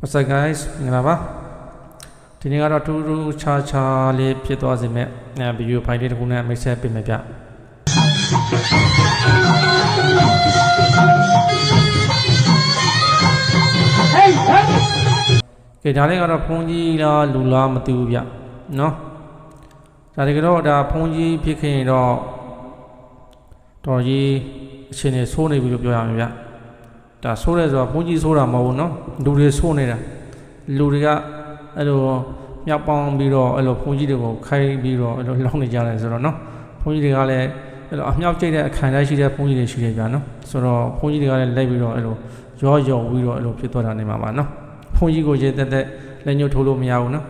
What's up guys မင်္ဂလာပါဒီနေ့ကတော့ထူးထူးခြားခြားလေးဖြစ်သွားစေမဲ့အဲဗီဒီယိုဖိုင်လေးတစ်ခုနဲ့မိတ်ဆက်ပေးမယ်ဗျကဲဒါလေးကတော့ဖုန်းကြီးလားလူလားမသိဘူးဗျနော်ဒါတကယ်တော့ဒါဖုန်းကြီးဖြစ်ခင်တော့တော်ကြီးအချိန်နေဆိုးနေပြီလို့ပြောရမှာဗျ ဒါဆိုးတယ်ဆိုတာဖုန်းကြီးဆိုးတာမဟုတ်ဘူးနော်လူတွေဆိုးနေတာလူတွေကအဲ့လိုမြောက်ပေါင်းပြီးတော့အဲ့လိုဖုန်းကြီးတွေကိုခိုင်းပြီးတော့အဲ့လိုလောင်းနေကြတယ်ဆိုတော့နော်ဖုန်းကြီးတွေကလည်းအဲ့လိုအမြောက်ကျိတ်တဲ့အခါတိုင်းရှိတဲ့ဖုန်းကြီးတွေရှိတယ်ဗျာနော်ဆိုတော့ဖုန်းကြီးတွေကလည်းလိုက်ပြီးတော့အဲ့လိုရောရောပြီးတော့အဲ့လိုဖြစ်သွားတာနေမှာပါနော် ဖုန်းကြီးကိုရေတက်တက်လက်ညှိုးထိုးလို့မရဘူးနော်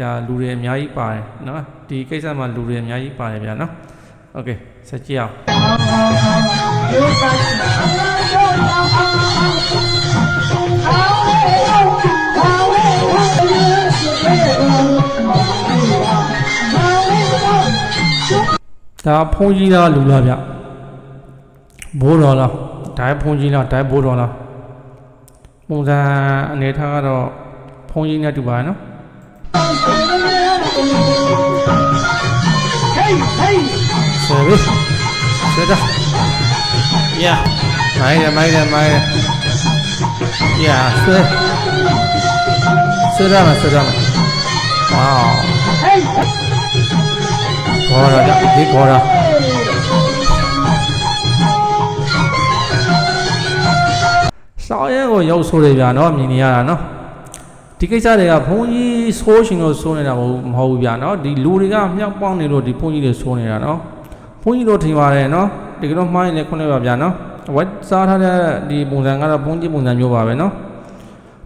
ဒါလူတွေအများကြီးပါတယ်နော်ဒီကိစ္စမှာလူတွေအများကြီးပါတယ်ဗျာနော်โอเคဆက်ကြည့်အောင် ဒါဖုန်းကြီးလားလူလားဗျဘိုးတော်လားဒိုင်းဖုန်းကြီးလားဒိုင်းဘိုးတော်လားပုံစံအနေထားကတော့ဖုန်းကြီးနဲ့တူပါရဲ့နော်ဆယ်ပြီဆယ်တာယာ မိုင်းရမိုင်းရမိုင်းရယာဆယ်ဆယ်ရမဆယ်ရမဝေါခေါ်ရကြဒီခေါ်ရစောင်းရဲကိုရောက်ဆိုးတယ်ဗျာနော်မြင်နေရတာနော်ဒီကိစ္စတွေကဘုန်းကြီးဆိုးရှင်လို့ဆိုးနေတာမဟုတ်မဟုတ်ဘူးဗျာနော်ဒီလူတွေကမြောက်ပေါင်းနေလို့ဒီဘုန်းကြီးတွေဆိုးနေတာနော်ဘုန်းကြီးတို့ထင်ပါတယ်နော်ဒီကတော့မှားရင်လည်းခွင့်ရပါဗျာနော် ဝက်စားထားတဲ့ဒီပုံစံကတော့ဘုန်းကြီးပုံစံမျိုးပါပဲနော်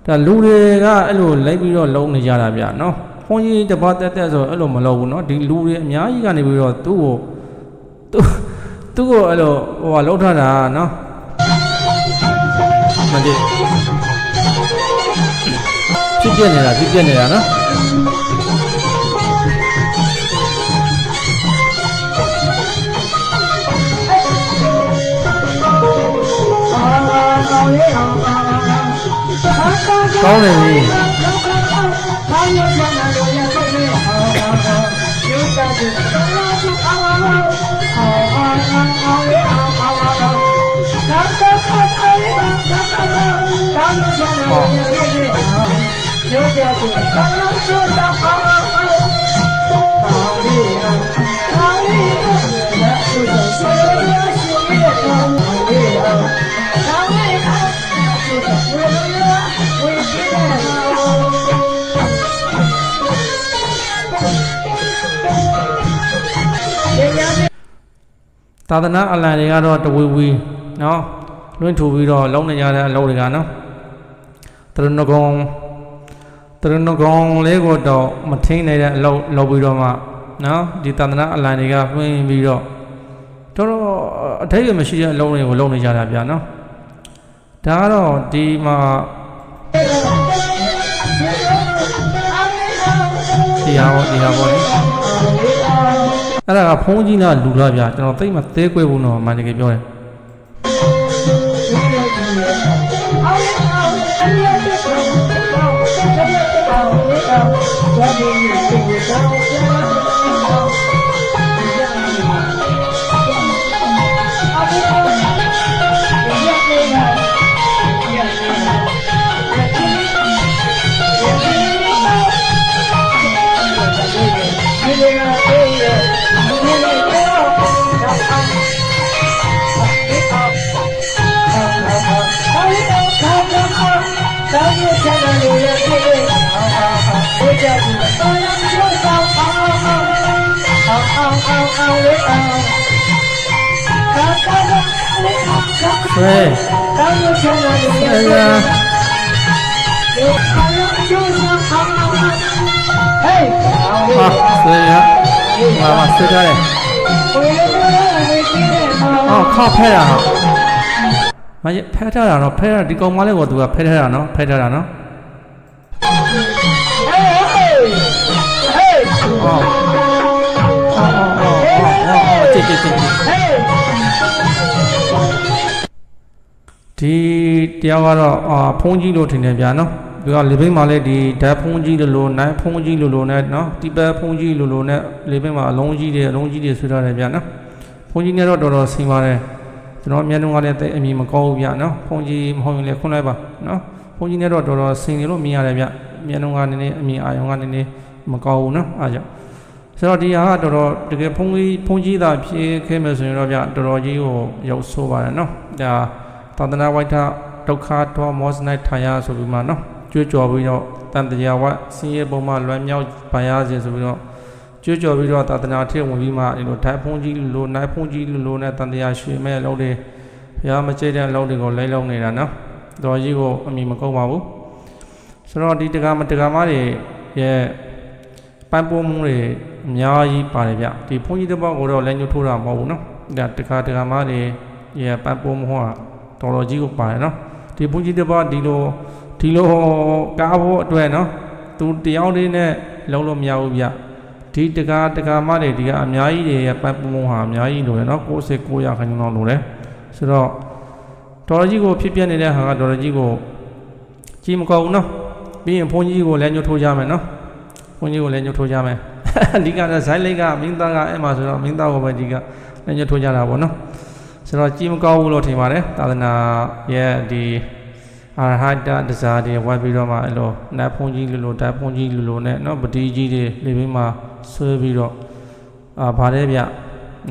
ဒါလူတွေကအဲ့လိုလိုက်ပြီးတော့လုံးနေကြတာဗျာနော်ဘုန်းကြီးတပတ်တက်တက်ဆိုအဲ့လိုမလုပ်ဘူးနော်ဒီလူတွေအများကြီးကနေပြီးတော့သူ့ကိုသူ့သူ့ကိုအဲ့လိုဟိုဟာလှုပ်ထားတာနော်မကြည့်ဖြစ်ပြနေတာဖြစ်ပြနေတာနော် ကောင်းတယ် သာသနာအလံတွေကတော့တဝီဝီနော်လွင့်ထူပြီးတော့လုံးနေကြတဲ့အလုပ်တွေကနော်တရဏဂုံတရဏဂုံလေးကိုတော့မထင်းနေတဲ့အလုပ်လုပ်ပြီးတော့မှနော်ဒီသာသနာအလံတွေကလွှင့်ပြီးတော့တော်တော်အထိတ်အမရှိတဲ့အလုပ်တွေကိုလုပ်နေကြတာဗျာနော်ဒါကတော့ဒီမှာဒီဟာပေါ့ဒီဟာပေါ့လေ အဲ့ဒါကဖုန်းကြီးနာလူလားဗျာကျွန်တော်သိမှသေးကွဲဘူးနော်အမှန်တကယ်ပြောတယ်ဆွဲ ဆွဲရဟာ ဆွဲရဟာမဆွဲကြတယ်အော်ခါဖဲတာဟာမရဖဲထားတာနော်ဖဲတာဒီကောင်မလေးကသူကဖဲထားတာနော်ဖဲထားတာနော်အော်အော်အော်အော်အော်ကြည့်ကြည့်ကြည့်ဒီတရားကတော့အာဖုန်းကြီးလို့ထင်တယ်ဗျာနော် ပြီးတော့လေဘိန်းမှာလည်းဒီဓာတ်ဖုံးကြီးလိုလိုနိုင်ဖုံးကြီးလိုလိုနဲ့နော်တီပဲဖုံးကြီးလိုလိုနဲ့လေဘိန်းမှာအလုံးကြီးတွေအလုံးကြီးတွေဆွဲထားတယ်ဗျနော်ဖုံးကြီးနဲ့တော့တော်တော်ဆင်ပါတယ်ကျွန်တော်မျက်နှာကလည်းတိတ်အမြင်မကောင်းဘူးဗျနော်ဖုံးကြီးမဟုတ်ရင်လည်းခွန်းလိုက်ပါနော်ဖုံးကြီးနဲ့တော့တော်တော်ဆင်နေလို့မြင်ရတယ်ဗျမျက်နှာကနည်းနည်းအမြင်အာရုံကနည်းနည်းမကောင်းဘူးနော်အားကြောင့်ဆိုတော့ဒီဟာကတော်တော်တကယ်ဖုံးကြီးဖုံးကြီးသာဖြည့်ခဲမယ်ဆိုရင်တော့ဗျတော်တော်ကြီးကိုရောက်ဆိုးပါတယ်နော်ဒါသာသနာဝိုက်ထဒုက္ခတော်မောစနိုင်ထာယဆိုပြီးမှနော် ကြွေးကြော်ပြီးတော့တန်တရားဝဆင်းရဲပုံမှလွယ်မြောက်ပါရစေဆိုပြီးတော့ကြွေးကြော်ပြီးတော့သာသနာထည့်ဝင်ပြီးမှဒီလိုဓာတ်ဖုံးကြီးလိုလိုနိုင်ဖုံးကြီးလိုလိုနဲ့တန်တရားရွှေမဲ့အလုပ်တွေဘုရားမကြိတ်တဲ့အလုပ်တွေကိုလိုက်လုံးနေတာနော်တော်ကြီးကိုအမိမကုန်ပါဘူးဆိုတော့ဒီတက္ကမတက္ကမတွေရဲ့ပန်းပိုးမှုတွေအများကြီးပါတယ်ဗျဒီဘုန်းကြီးတစ်ပေါက်ကိုတော့လက်ညှိုးထိုးတာမဟုတ်ဘူးနော်ဒါတက္ကတက္ကမတွေရဲ့ပန်းပိုးမှုကတော်တော်ကြီးကိုပါတယ်နော်ဒီဘုန်းကြီးတစ်ပေါက်ဒီလို ဒီလိုကားဖို့အတွက်နော်သူတယောက်လေးနဲ့လုံးလို့မရဘူးဗျဒီတက္ကတက္ကမတွေဒီကအများကြီးတွေရဲ့ပန်းပိုးမှုဟာအများကြီးလိုတယ်နော်60 900ခန်းကျော်လိုတယ်ဆိုတော့တော်တော်ကြီးကိုဖြစ်ပြနေတဲ့ဟာကတော်တော်ကြီးကိုကြီးမကောင်းဘူးနော်ပြီးရင်ဘုန်းကြီးကိုလက်ညှိုးထိုးကြမယ်နော်ဘုန်းကြီးကိုလည်းညှို့ထိုးကြမယ်အဓိကတော့ဇိုင်းလိတ်ကမင်းသားကအဲ့မှာဆိုတော့မင်းသားကိုပဲဒီကလည်းညှို့ထိုးကြတာပေါ့နော်ဆိုတော့ကြီးမကောင်းဘူးလို့ထင်ပါတယ်သာသနာရဲ့ဒီ အာရဟတတစားတွေဝတ်ပြီးတော့မှအဲ့လိုနတ်ဖုန်ကြီးလိုလိုဓာတ်ဖုန်ကြီးလိုလိုနဲ့နော်ပတိကြီးတွေလေပင်မှာဆွဲပြီးတော့အာဗာတဲ့ဗျ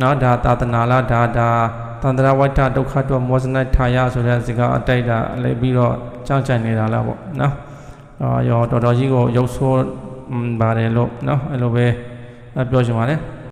နော်ဒါသာသနာလားဒါဒါသန္တရဝတ္ထဒုက္ခတောမောဇနထာယဆိုတဲ့စကားအတိုက်တာလည်းပြီးတော့ကြောက်ကြနေတာလားပေါ့နော်အာရောတော်တော်ကြီးကိုရုပ်ဆိုးပါတယ်လို့နော်အဲ့လိုပဲပြောချင်ပါတယ်